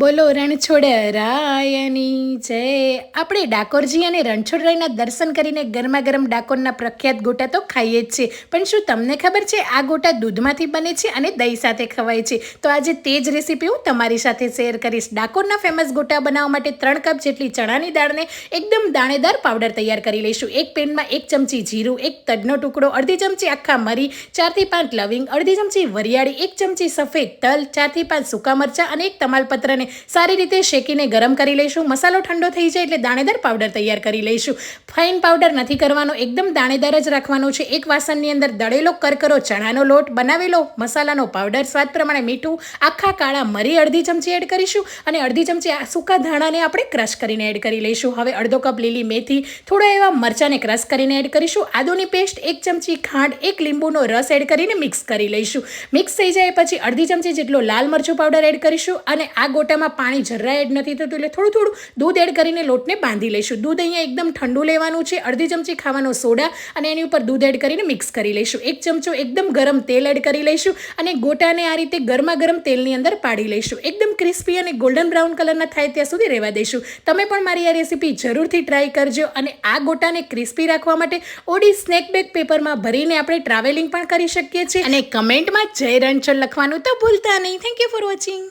બોલો રણછોડ રાયની જય. આપણે ડાકોરજી અને રણછોડરાયના દર્શન કરીને ગરમા ગરમ ડાકોરના પ્રખ્યાત ગોટા તો ખાઈએ જ છીએ. પણ શું તમને ખબર છે આ ગોટા દૂધમાંથી બને છે અને દહીં સાથે ખવાય છે? તો આજે તે જ રેસીપી હું તમારી સાથે શેર કરીશ. ડાકોરના ફેમસ ગોટા બનાવવા માટે ત્રણ કપ જેટલી ચણાની દાળને એકદમ દાણેદાર પાવડર તૈયાર કરી લઈશું. એક પેનમાં એક ચમચી જીરું, એક તજનો ટુકડો, અડધી ચમચી આખા મરી, ચારથી પાંચ લવિંગ, અડધી ચમચી વરિયાળી, એક ચમચી સફેદ તલ, ચારથી પાંચ સૂકા મરચાં અને એક તમાલપત્રને સારી રીતે શેકીને ગરમ કરી લઈશું. મસાલો ઠંડો થઈ જાય એટલે દાણેદાર પાવડર તૈયાર કરી લઈશું. ફાઇન પાવડર નથી કરવાનો, એકદમ દાણેદાર જ રાખવાનો છે. એક વાસણની અંદર દળેલો કરકરો, ચણાનો લોટ, બનાવેલો મસાલાનો પાવડર સ્વાદ પ્રમાણે મીઠું, આખા કાળા મરી અડધી ચમચી એડ કરીશું અને અડધી ચમચી આ સૂકા ધાણાને આપણે ક્રશ કરીને એડ કરી લઈશું. હવે અડધો કપ લીલી મેથી, થોડા એવા મરચાંને ક્રશ કરીને એડ કરીશું. આદુની પેસ્ટ, એક ચમચી ખાંડ, એક લીંબુનો રસ એડ કરીને મિક્સ કરી લઈશું. મિક્સ થઈ જાય પછી અડધી ચમચી જેટલો લાલ મરચું પાવડર એડ કરીશું અને આ ગોટામાં પાણી જરા એડ નથી થતું એટલે થોડું થોડું દૂધ એડ કરીને લોટને બાંધી લઈશું. દૂધ અહીંયા એકદમ ઠંડુ લેવાનું છે, અડધી ચમચી ખાવાનો સોડા અને એની ઉપર દૂધ એડ કરીને મિક્સ કરી લઈશું. એક ચમચો એકદમ ગરમ તેલ એડ કરી લઈશું અને ગોટાને આ રીતે ગરમા ગરમ તેલની અંદર પાડી લઈશું. એકદમ ક્રિસ્પી અને ગોલ્ડન બ્રાઉન કલરના થાય ત્યાં સુધી રહેવા દઈશું. તમે પણ મારી આ રેસીપી જરૂરથી ટ્રાય કરજો અને આ ગોટાને ક્રિસ્પી રાખવા માટે ઓડી સ્નેક બેગ પેપરમાં ભરીને આપણે ટ્રાવેલિંગ પણ કરી શકીએ છીએ. અને કમેન્ટમાં જય રણછોડ લખવાનું તો ભૂલતા નહીં. Thank you for watching